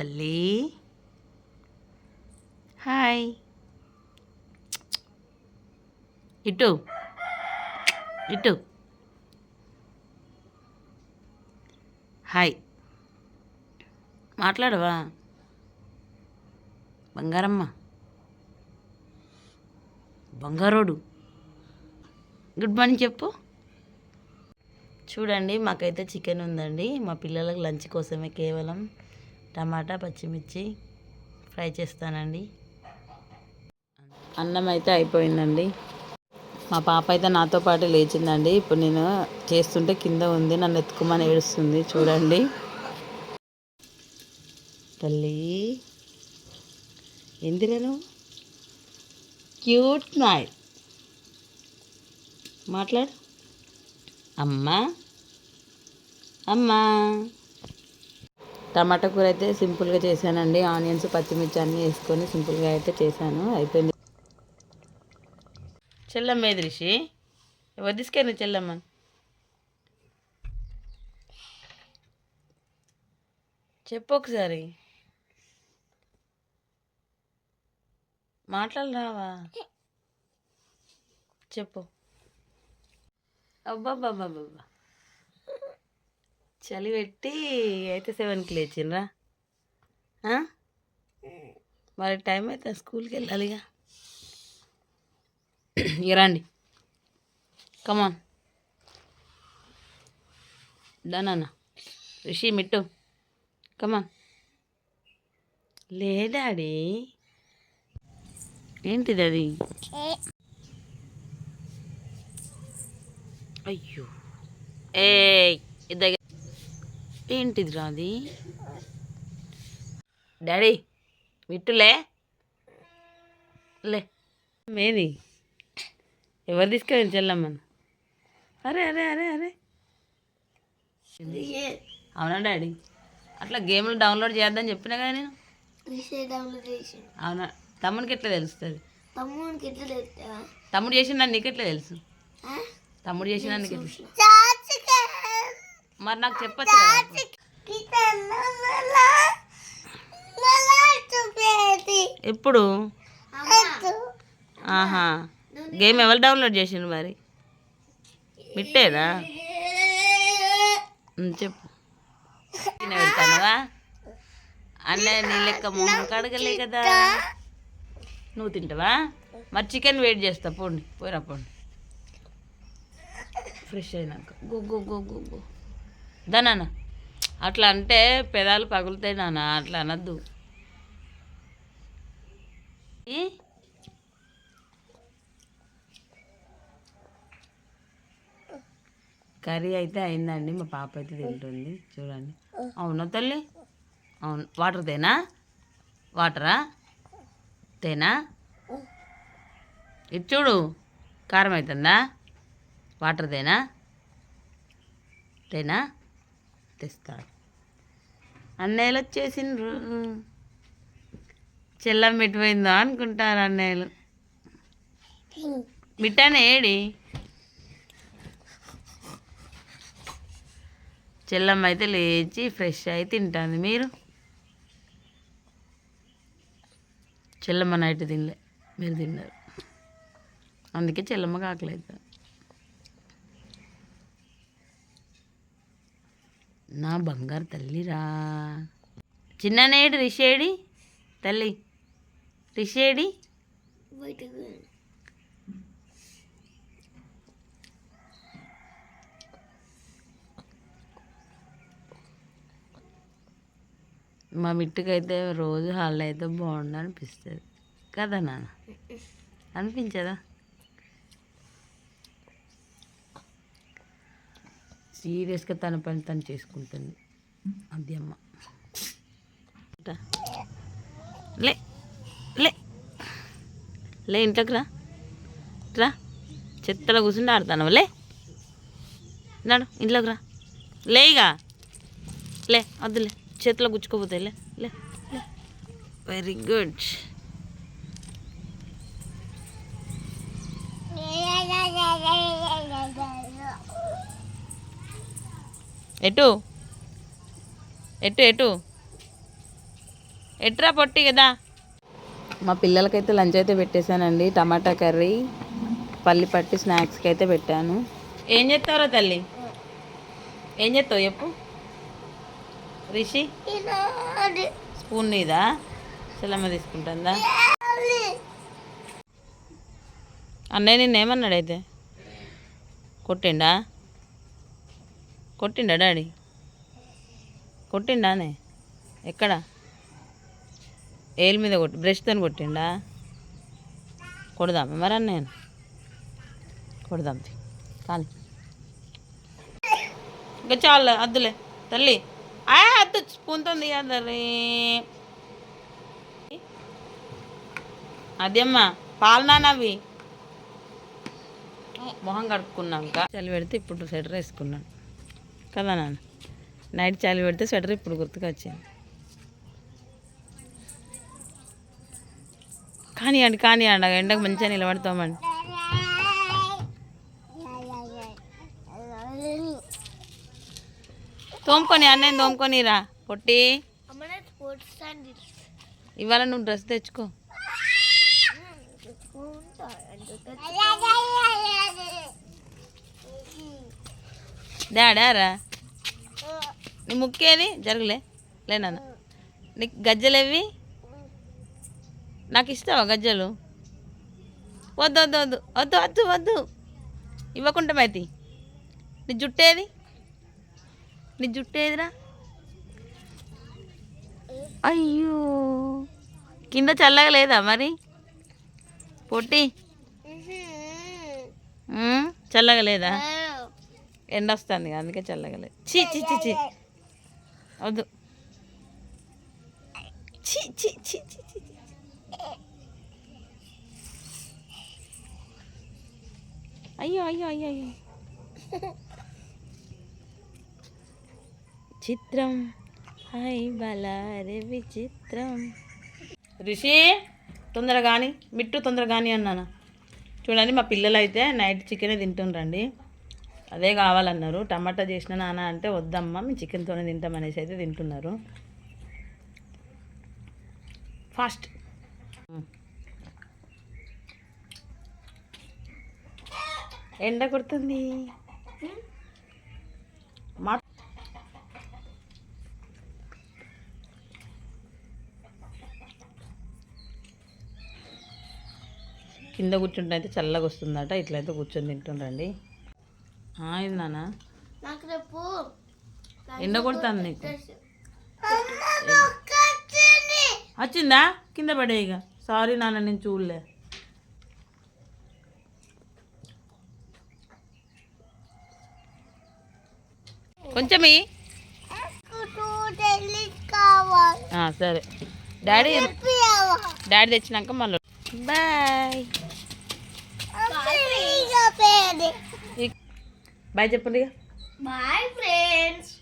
తల్లి. హాయ్. ఇటు. ఇటు. హాయ్. మాట్లాడవా? బంగారమ్మ. బంగారోడు. గుడ్ మార్నింగ్ చెప్పు. చూడండి మాకైతే చికెన్ ఉందండి. మా పిల్లలకు లంచ్ కోసమే కేవలం టమాటా పచ్చిమిర్చి ఫ్రై చేస్తానండి. అన్నం అయితే అయిపోయిందండి. మా పాప అయితే నాతో పాటు లేచిందండి. ఇప్పుడు నేను చేస్తుంటే కింద ఉంది నన్ను ఎత్తుకోమని ఏడుస్తుంది. చూడండి. తల్లి ఎందురా క్యూట్ నాయ్ మాట్లాడు. అమ్మా. అమ్మా. టమాటా కూర అయితే సింపుల్గా చేశానండి. ఆనియన్స్ పచ్చిమిర్చి అన్నీ వేసుకొని సింపుల్గా అయితే చేశాను. అయిపోయింది. చెల్లమ్మ ఏది రిషి? ఎవరు తీసుకెళ్ళి చెల్లమ్మ? చెప్పు ఒకసారి. మాట్లాడరావా చెప్పు. అబ్బాబ్బాబ్బాబ్బా చలి పెట్టి అయితే సెవెన్కి లేచిండ్రా? మరి టైం అయితే స్కూల్కి వెళ్ళాలిగా. ఇక రండి. కమాన్ దానా రిషి మిట్టు. కమాన్ లే డాడీ. ఏంటిది అది? అయ్యో. ఏ దగ్గర ఏంటిది రాది? డాడీ విట్టులే. లే. మేది ఎవరు తీసుకెళ్ళి చెల్లమ్మను? అరే అరే అరే అరే. అవునా డాడీ? అట్లా గేమ్లు డౌన్లోడ్ చేద్దని చెప్పినా కానీ నేను? అవునా? తమ్మునికి ఎట్లా తెలుస్తుంది? తమ్మునికి ఎట్లా తెలుస్తా తమ్ముడు చేసిన నీకు ఎట్లా తెలుసు తమ్ముడు చేసిన నీకు ఎట్లా మరి నాకు చెప్పచ్చు ఎప్పుడు? ఆహా. గేమ్ ఎవరు డౌన్లోడ్ చేసిండు మరి? మిట్టేనా? చెప్పు. తిన పెడతానువా అన్నయ్య నీ లెక్క మొహం కడగలే కదా. నువ్వు తింటావా? మరి చికెన్ వెయిట్ చేస్తా పోండి. పోయిరా పోండి. ఫ్రెష్ అయినాక. Go go go. దా నాన్న. అట్లా అంటే పెదాలు పగులుతాయి నాన్న అట్లా అనద్దు? కర్రీ అయితే అయిందండి మా పాప అయితే తింటుంది చూడండి. అవునా తల్లి? అవును. వాటర్ తేనా? వాటరా? తేనా? ఇది చూడు కారం అవుతుందా? వాటర్ తేనా? తేనా? తెస్తాడు అన్నయ్యలు వచ్చేసిండ్రు. చెల్లం పెట్టిపోయిందా అనుకుంటారు అన్నయ్యలు. మిఠానే ఏడి? చెల్లమ్మ అయితే లేచి ఫ్రెష్ అయి తింటాను మీరు? చెల్లమ్మ నైట్ తినలే. మీరు తిన్నారు. అందుకే చెల్లమ్మ కాకలేదు. నా బంగారు తల్లిరా. చిన్ననేడు రిషేడి తల్లి. రిషేడి? మా మిట్టుకైతే రోజు హాల్లో అయితే బాగుండు అనిపిస్తుంది. కదా నాన్న? అనిపించదా? సీరియస్గా తన పని తను చేసుకుంటుంది. అది అమ్మ. లే లే. లే ఇంట్లోకి రా. రా. చెత్తలో కూర్చుండి ఆడుతాను లే. నాడు ఇంట్లోకి రా. లేగా లే వద్దులే. చేతిలో గుచ్చుకోపోతాయి. లే లే వెరీ గుడ్ ఎటు? ఎటు ఎటు? ఎట్రా పొట్టి కదా? మా పిల్లలకైతే లంచ్ అయితే పెట్టేశానండి టమాటా కర్రీ పల్లి పట్టి స్నాక్స్కి అయితే పెట్టాను. ఏం చేస్తావురా తల్లి? ఏం చేస్తావు చెప్పు. రిషి? స్పూన్ నీదా? చెల్లమ్మ తీసుకుంటుందా? అన్నయ్య నిన్నేమన్నాడు అయితే కొట్టిండా? కొట్టిండా డాడీ? కొట్టిండానే? ఎక్కడ? ఏల్ మీద కొట్టి బ్రష్తో కొట్టిండా? కొడదాం మరి నేను కొడదాం తీ. ఇంకా చాలు అద్దులే. తల్లి ఆ అద్దు స్పూన్తో తీయద్దరి అదేమ్మా పాలనానవి మొహం కడుక్కున్నాక. చలి పెడితే ఇప్పుడు స్వెటర్ వేసుకున్నాను. కదా నాన్న? నైట్ చాలి పెడితే స్వెటర్ ఇప్పుడు గుర్తుకొచ్చింది. కానివ్వండి కానివ్వండి ఎండకు మంచిగా నిలబడతామండి. తోముకొని అన్నయ్య తోముకొని రా పొట్టి. ఇవాళ నువ్వు డ్రెస్ తెచ్చుకో? డాడారా నీ ముక్కేది జరుగులే. లేనా నీకు గజ్జలేవి నాకు ఇస్తావా గజ్జలు? వద్దు వద్దు వద్దు. వద్దు వద్దు వద్దు. ఇవ్వకుండా మైతి నీ జుట్టేది నీ జుట్టేదిరా అయ్యో. కింద చల్లగా లేదా మరి? పొట్టి. చల్లగా లేదా? ఎండ వస్తుంది అందుకే చల్లగా చీ చీ చీ చీ వద్దు. చీ చీ చీ చీ చీ అయ్యో అయ్యో అయ్యో అయ్యో. చిత్రం. హాయ్ బలారే విచిత్రం. రిషి తొందరగా కానీ మిట్టు తొందరగా కానీ అన్నాను. చూడండి మా పిల్లలు అయితే నైట్ చికెన్ తింటుండ్రండి. అదే కావాలన్నారు. టమాటా చేసిన నాన్న అంటే వద్దమ్మా మేము చికెన్తోనే తింటామనేసి అయితే తింటున్నారు. ఫాస్ట్. ఎండ కొడుతుంది. మా కింద కూర్చుంటే అయితే చల్లగా వస్తుందట ఇట్లయితే కూర్చొని తింటుండండి నాన్న? నాకు రేపు ఎండ కొడుతుంది నీకు? వచ్చిందా. కింద పడే ఇక. సారీ నాన్న నేను చూడలే. కొంచెం ఇయ్యి. కావాలి. ఆ, సరే. డాడీ డాడీ తెచ్చినాక మళ్ళీ. బాయ్ బాయ్ చెప్పండి బాయ్ ఫ్రెండ్స్.